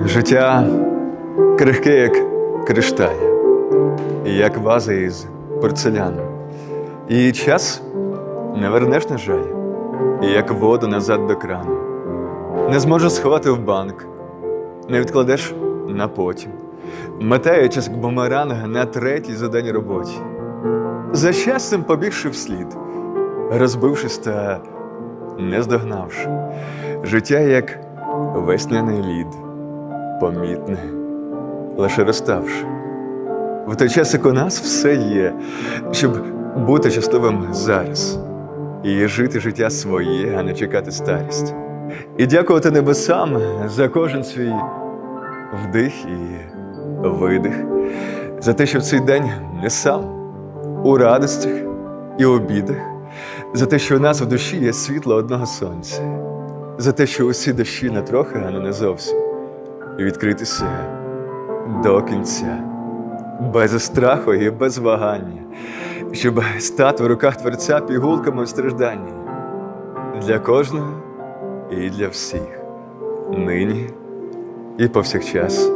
Життя крихке, як кришталь, як ваза із порцеляну. І час не вернеш, на жаль, як воду назад до крану. Не зможеш сховати в банк, не відкладеш на потім, метаючись як бумеранг на третій за день роботі. За щастям побігши вслід, розбившись та не здогнавши. Життя як весняний лід, помітне, лише розставши. В той час, як у нас все є, щоб бути щасливим зараз і жити життя своє, а не чекати старість. І дякувати небесам за кожен свій вдих і видих, за те, що в цей день не сам у радостях і обідах, за те, що у нас в душі є світло одного сонця, за те, що усі дощі не трохи, а не зовсім, відкритися до кінця, без страху і без вагання, щоб стати в руках Творця пігулками в стражданні для кожного і для всіх, нині і повсякчас,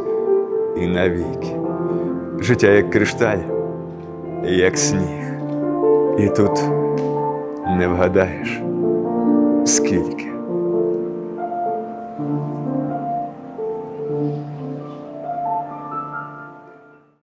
і навіки. Життя як кришталь, як сніг. І тут не вгадаєш, скільки.